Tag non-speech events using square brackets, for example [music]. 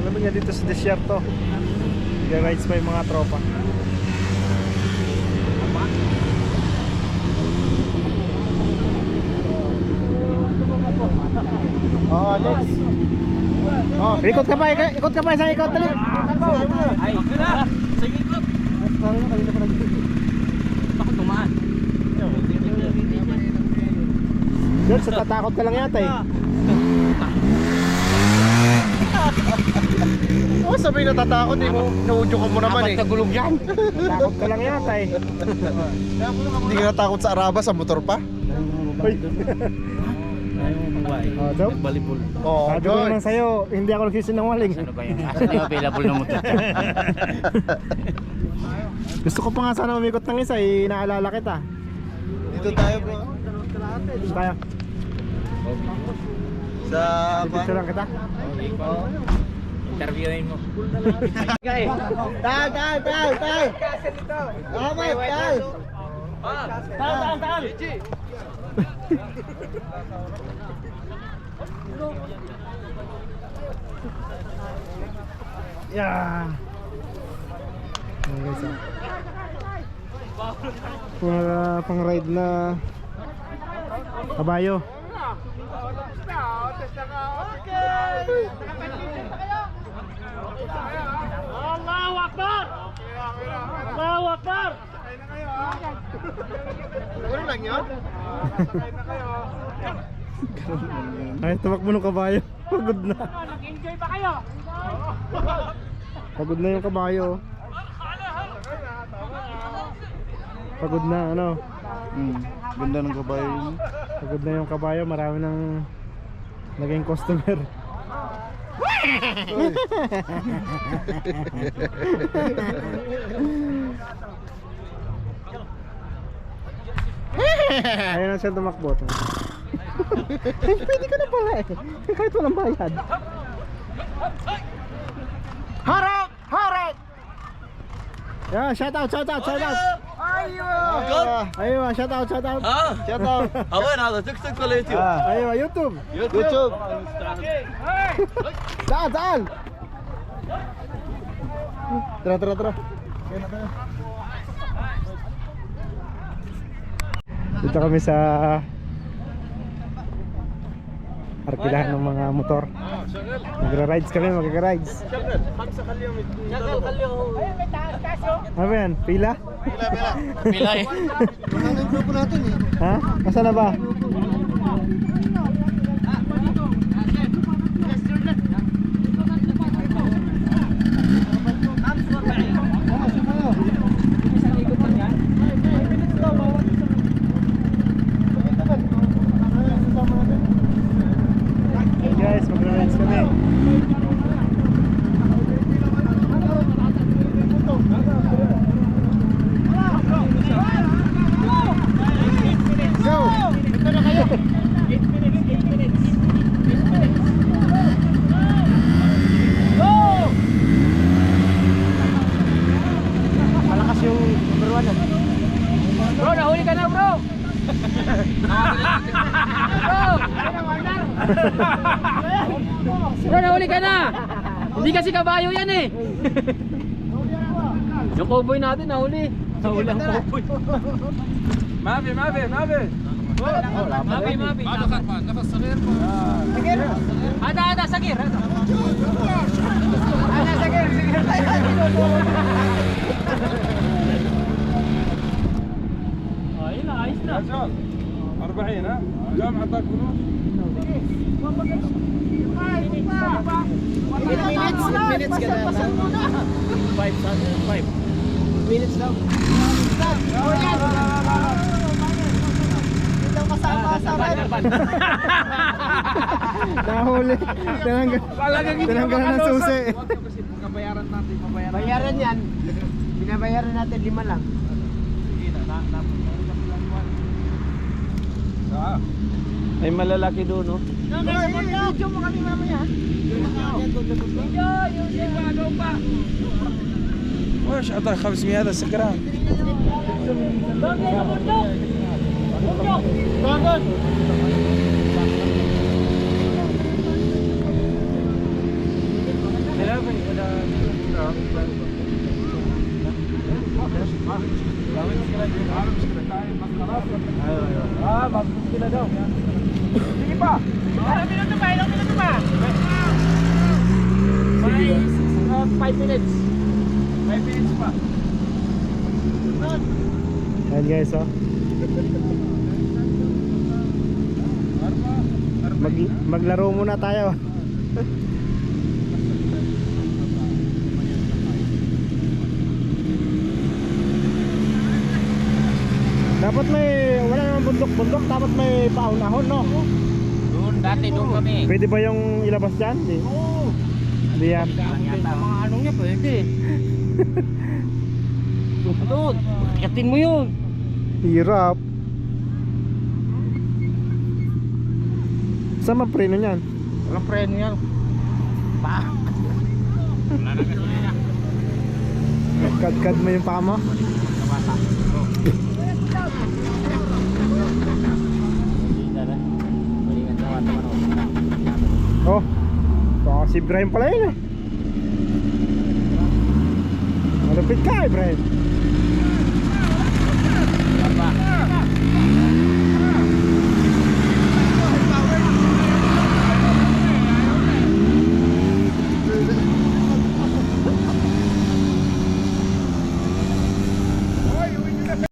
Alam mo niya dito sa desierto. Nag-rides pa yung mga tropa. Oh, Alex. Oh, ikot ka pa, ikot, ikot ka pa, isang ikot dali. Ay, na! Sige, club! Bakit George, natatakot ka lang yata eh. [laughs] Oh, sabi natatakot eh. Nauudyo ka mo naman eh. nagulog yan? Natatakot ka lang yata eh. Hindi ka natakot sa araba, sa motor pa? Uy. Ayaw mo magbahay. Oh, daw? Volleyball. Oo, Sabi ko naman sa'yo, hindi ako nagsisinungaling. Ano ba yun? Asa di available na motor? [laughs] Gusto ko pa nga sana umikot ng isa, eh, naalala kita. Dito tayo bro. Gusto tayo. Sa Picture lang kita. Interviewin mo. Tag, tag, tag, tag. Tama, tag. Tahan, tahan! Yeah. Ayan guys, ah. Mga pang ride na kabayo. Allahu Akbar! Allahu Akbar! Ano lang yun? Ay, tumakbo ng kabayo. [laughs] Pagod na. Nag-enjoy ba kayo? Pagod na yung kabayo. Pagod na, ano? Hmm, ganda ng kabayo yun. Pagod na yung kabayo. Marami nang naging customer. Ayun na siya tumakbo. Pwede ka na pala eh. Kahit walang bayad. Harap! Harap! Yeah, shout out, shout out, shout out. Gold? Ayun ma, shout out, shout out. Ha? Shout out. Hawa na, tuk tuk pala YouTube. Ah. Ayun ma, YouTube. YouTube. Saan, [laughs] saan? Tara, tara, tara. Dito kami sa arkilahan ng mga motor. Magra-rides kami, magra-rides. Ano ba yan? Pila? Pilay. Wala na yung grupo natin eh. Ha? Nasaan na ba? Hey guys, magra-rides kami. Go! Malakas yung ano. Bro, nahuli ka na bro! bro! bro, nahuli ka na! Hindi kasi kabayo yan eh! Yung cowboy natin nahuli. Nahuli ang cowboy. Mavi, Mavi, Mavi! Mavi, Mavi. Naka, naka, sagir po. Ada, ada, sagir. Ada, sagir, sagir. [laughs] minutes, minutes ka na. Five, five. Minutes daw. Nahuli. Tinanggal. Tinanggalan ng susi. Pagkabayaran natin, pabayaran. Bayaran yan. Binabayaran natin lima lang. Sige na, na, na, Ah, May malalaki doon, no? No, no, no, no. Video mo kami mamaya. Video, yung bago pa. وش أعطاه 500 هذا سكران ما في مشكلة داوم يعني Sige pa. Ilang minuto pa, ilang minuto pa. May 5 minutes. 5 minutes pa. Ayan guys, oh. Mag, maglaro muna tayo. [laughs] dapat may, naman bundok-bundok, dapat may paunahon, no? Doon, dati doon kami. Pwede ba yung ilabas dyan? Di. Hindi yan. Mga ano niya, pwede. [laughs] Doon, katin mo yun. Hirap. Saan man preno niyan? Walang preno yan. Pa. Wala na kasi niya. [laughs] Kad-kad mo yung paa mo? Kabata. Hindi na na. Malingan sa wata man Oh. Baka si Brian pala yun eh. Malupit ka eh, Brian.